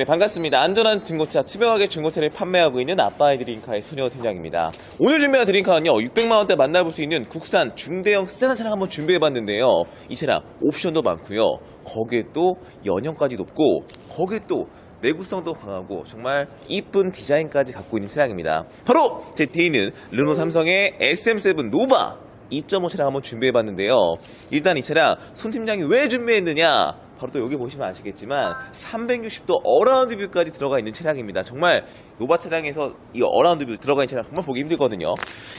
네, 반갑습니다. 안전한 중고차, 투명하게 중고차를 판매하고 있는 아빠의 드림카의 소녀 팀장입니다. 오늘 준비한 드림카는요, 600만원대 만나볼 수 있는 국산 중대형 세단 차량 한번 준비해봤는데요. 이 차량 옵션도 많고요. 거기에 또 연형까지 높고, 거기에 또 내구성도 강하고 정말 이쁜 디자인까지 갖고 있는 차량입니다. 바로 제 뒤에 있는 르노 삼성의 SM7 노바 2.5 차량 한번 준비해봤는데요. 일단 이 차량 손 팀장이 왜 준비했느냐? 바로 또 여기 보시면 아시겠지만 360도 어라운드 뷰까지 들어가 있는 차량입니다. 정말 노바 차량에서 이 어라운드 뷰 들어가 있는 차량 정말 보기 힘들거든요.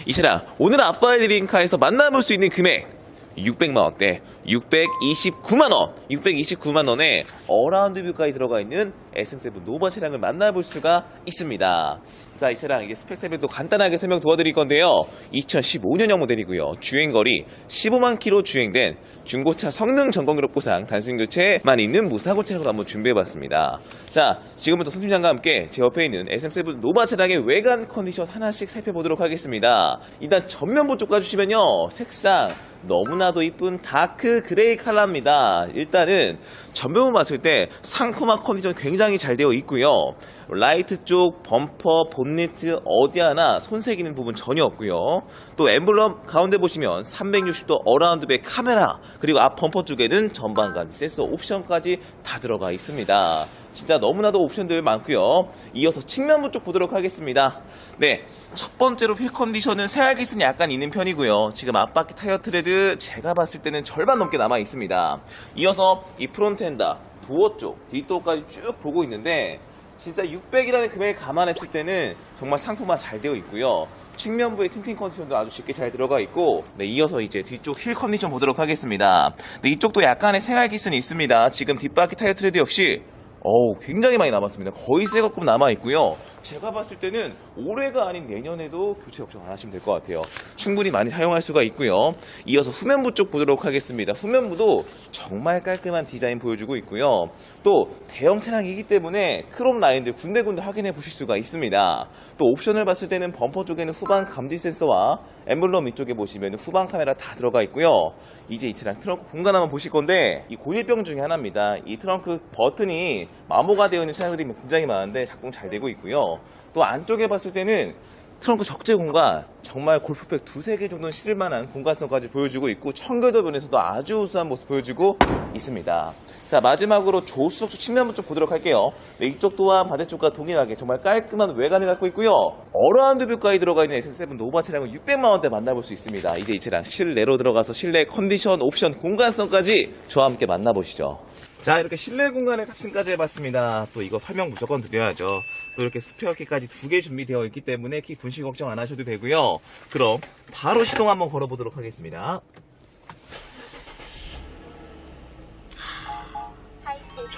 이 차량 오늘 아빠의 드림카에서 만나볼 수 있는 금액 600만 원대, 629만 원, 629만 원에 어라운드 뷰까지 들어가 있는 SM7 노바 차량을 만나볼 수가 있습니다. 자, 이 차량 이제 스펙 설명도 간단하게 설명 도와드릴 건데요. 2015년형 모델이고요. 주행거리 15만 킬로 주행된 중고차 성능 점검 기록 보상 단순 교체만 있는 무사고 차량으로 한번 준비해봤습니다. 자, 지금부터 손 팀장과 함께 제 옆에 있는 SM7 노바 차량의 외관 컨디션 하나씩 살펴보도록 하겠습니다. 일단 전면부 쪽 가주시면요. 색상 너무나도 이쁜 다크 그레이 컬러입니다. 일단은 전면부 봤을 때 상큼한 컨디션 굉장히 잘 되어 있고요. 라이트 쪽 범퍼, 본니트 어디 하나 손색이는 부분 전혀 없고요. 또 엠블럼 가운데 보시면 360도 어라운드백 카메라 그리고 앞 범퍼 쪽에는 전방감 센서 옵션까지 다 들어가 있습니다. 진짜 너무나도 옵션들 많고요. 이어서 측면부 쪽 보도록 하겠습니다. 네, 첫 번째로 휠 컨디션은 새알깃은 약간 있는 편이고요. 지금 앞바퀴 타이어 트레드 제가 봤을 때는 절반 넘게 남아 있습니다. 이어서 이 프론트 엔다 도어 쪽 뒷도어까지 쭉 보고 있는데 진짜 600이라는 금액을 감안했을 때는 정말 상품화 잘 되어 있고요. 측면부의 틴팅 컨디션도 아주 쉽게 잘 들어가 있고, 네, 이어서 이제 뒤쪽 휠 컨디션 보도록 하겠습니다. 네, 이쪽도 약간의 생활 기스는 있습니다. 지금 뒷바퀴 타이어 트레드 역시 어우, 굉장히 많이 남았습니다. 거의 새 것급 남아 있고요. 제가 봤을 때는 올해가 아닌 내년에도 교체 걱정 안 하시면 될 것 같아요. 충분히 많이 사용할 수가 있고요. 이어서 후면부 쪽 보도록 하겠습니다. 후면부도 정말 깔끔한 디자인 보여주고 있고요. 또 대형 차량이기 때문에 크롬 라인들 군데군데 확인해 보실 수가 있습니다. 또 옵션을 봤을 때는 범퍼 쪽에는 후방 감지 센서와 엠블럼 위쪽에 보시면 후방 카메라 다 들어가 있고요. 이제 이 차량 트렁크 공간 한번 보실 건데 이 고질병 중에 하나입니다. 이 트렁크 버튼이 마모가 되어 있는 차량들이 굉장히 많은데 작동 잘 되고 있고요. 또 안쪽에 봤을 때는 트렁크 적재 공간 정말 골프백 두세 개 정도는 실을 만한 공간성까지 보여주고 있고 청결도 면에서도 아주 우수한 모습 보여주고 있습니다. 자 마지막으로 조수석 쪽 측면부 좀 보도록 할게요. 네, 이쪽 또한 반대쪽과 동일하게 정말 깔끔한 외관을 갖고 있고요. 어라운드 뷰까지 들어가 있는 S7 노바 차량은 600만 원대 만나볼 수 있습니다. 이제 이 차량 실내로 들어가서 실내 컨디션, 옵션, 공간성까지 저와 함께 만나보시죠. 자 이렇게 실내 공간에 탑승까지 해봤습니다. 또 이거 설명 무조건 드려야죠. 또 이렇게 스페어 키까지 두 개 준비되어 있기 때문에 키 분실 걱정 안 하셔도 되고요. 그럼 바로 시동 한번 걸어보도록 하겠습니다.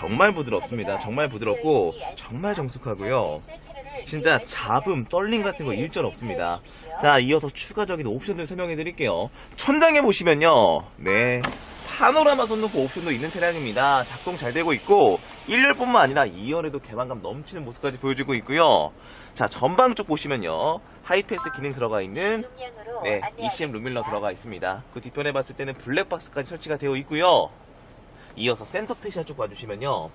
정말 부드럽습니다. 정말 부드럽고 정말 정숙하고요. 진짜 잡음, 떨림 같은 거 일절 없습니다. 자, 이어서 추가적인 옵션들 설명해 드릴게요. 천장에 보시면요. 네. 파노라마 손놓고 옵션도 있는 차량입니다. 작동 잘 되고 있고 1열뿐만 아니라 2열에도 개방감 넘치는 모습까지 보여주고 있고요. 자, 전방 쪽 보시면요. 하이패스 기능 들어가 있는 네, ECM 룸밀러 들어가 있습니다. 그 뒤편에 봤을 때는 블랙박스까지 설치가 되어 있고요. 이어서 센터페시아 쪽 봐주시면요.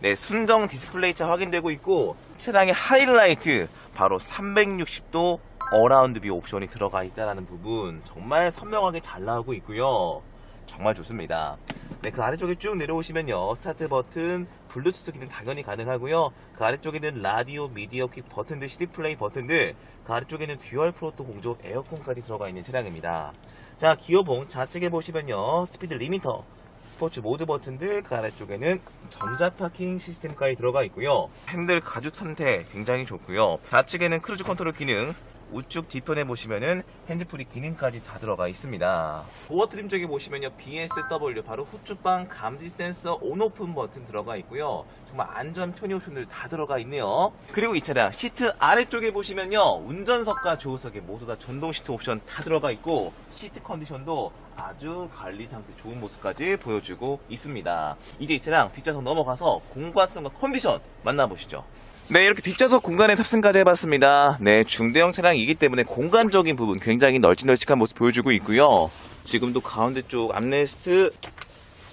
네, 순정 디스플레이차 확인되고 있고 차량의 하이라이트 바로 360도 어라운드 뷰 옵션이 들어가 있다는 부분 정말 선명하게 잘 나오고 있고요. 정말 좋습니다. 네, 그 아래쪽에 쭉 내려오시면요. 스타트 버튼, 블루투스 기능 당연히 가능하고요. 그 아래쪽에는 라디오, 미디어 킥 버튼들, CD 플레이 버튼들, 그 아래쪽에는 듀얼 프로토 공조 에어컨까지 들어가 있는 차량입니다. 자, 기어봉 좌측에 보시면요. 스피드 리미터, 스포츠 모드 버튼들 그 아래쪽에는 전자 파킹 시스템까지 들어가 있고요. 핸들 가죽 상태 굉장히 좋고요. 좌측에는 크루즈 컨트롤 기능, 우측 뒤편에 보시면은 핸드프리 기능까지 다 들어가 있습니다. 도어 트림 쪽에 보시면요. BSW 바로 후측방 감지 센서 온오픈 버튼 들어가 있고요. 정말 안전 편의 옵션들 다 들어가 있네요. 그리고 이 차량 시트 아래쪽에 보시면요. 운전석과 조수석에 모두 다 전동 시트 옵션 다 들어가 있고 시트 컨디션도 아주 관리 상태 좋은 모습까지 보여주고 있습니다. 이제 이 차량 뒷좌석 넘어가서 공간성과 컨디션 만나보시죠. 네, 이렇게 뒷좌석 공간에 탑승까지 해봤습니다. 네, 중대형 차량이기 때문에 공간적인 부분 굉장히 널찍널찍한 모습 보여주고 있고요. 지금도 가운데 쪽 암레스트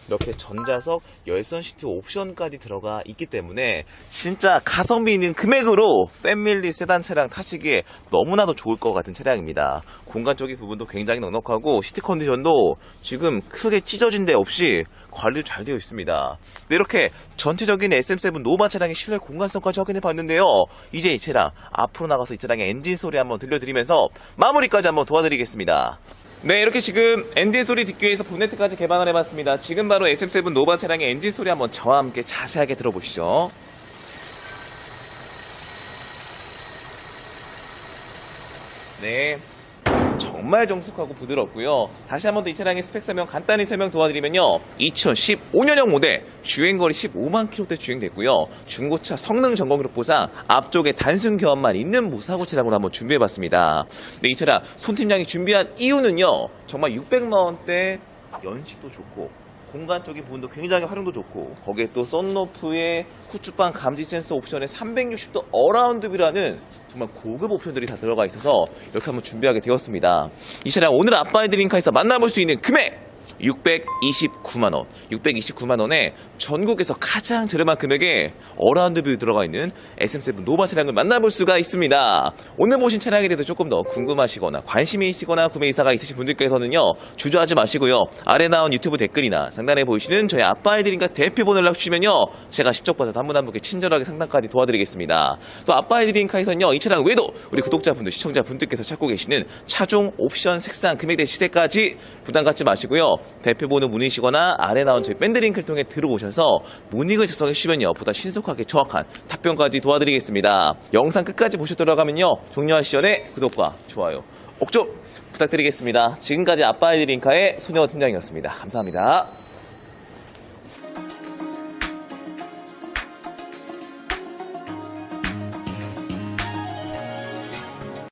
이렇게 전자석 열선 시트 옵션까지 들어가 있기 때문에 진짜 가성비 있는 금액으로 패밀리 세단 차량 타시기에 너무나도 좋을 것 같은 차량입니다. 공간 쪽의 부분도 굉장히 넉넉하고 시트 컨디션도 지금 크게 찢어진 데 없이 관리 잘 되어 있습니다. 네, 이렇게 전체적인 SM7 노바 차량의 실내 공간성까지 확인해 봤는데요. 이제 이 차량 앞으로 나가서 이 차량의 엔진 소리 한번 들려드리면서 마무리까지 한번 도와드리겠습니다. 네, 이렇게 지금 엔진 소리 듣기 위해서 본네트까지 개방을 해봤습니다. 지금 바로 SM7 노바 차량의 엔진 소리 한번 저와 함께 자세하게 들어보시죠. 네. 정말 정숙하고 부드럽고요. 다시 한번 더 이 차량의 스펙 설명 간단히 설명 도와드리면요. 2015년형 모델 주행거리 15만 킬로대 주행됐고요. 중고차 성능 점검 기록 보상 앞쪽에 단순 교환만 있는 무사고 차량으로 한번 준비해봤습니다. 네, 이 차량 손 팀장이 준비한 이유는요. 정말 600만 원대 연식도 좋고 공간적인 부분도 굉장히 활용도 좋고 거기에 또 썬루프에 후추방 감지 센서 옵션에 360도 어라운드 뷰라는 정말 고급 옵션들이 다 들어가 있어서 이렇게 한번 준비하게 되었습니다. 이 차량 오늘 아빠의 드링카에서 만나볼 수 있는 금액 629만 원. 629만 원에 전국에서 가장 저렴한 금액에 어라운드 뷰 들어가 있는 SM7 노바 차량을 만나볼 수가 있습니다. 오늘 보신 차량에 대해서 조금 더 궁금하시거나 관심이 있으거나 구매 의사가 있으신 분들께서는요. 주저하지 마시고요. 아래 나온 유튜브 댓글이나 상단에 보이시는 저희 아빠의들인가 대표번호 연락 주시면요. 제가 직접 받아서 한 분 한 분께 친절하게 상담까지 도와드리겠습니다. 또 아빠의드링카에서는요. 이 차량 외에도 우리 구독자분들, 시청자분들께서 찾고 계시는 차종 옵션 색상 금액대 시세까지 부담 갖지 마시고요. 대표번호 문의시거나 아래 나온 저희 밴드 링크를 통해 들어오셔서 문의글 작성해 주시면 요. 보다 신속하게 정확한 답변까지 도와드리겠습니다. 영상 끝까지 보시도록 하면요. 종료하시 전에 구독과 좋아요, 옥조 부탁드리겠습니다. 지금까지 아빠의 드링카의 소녀 팀장이었습니다. 감사합니다.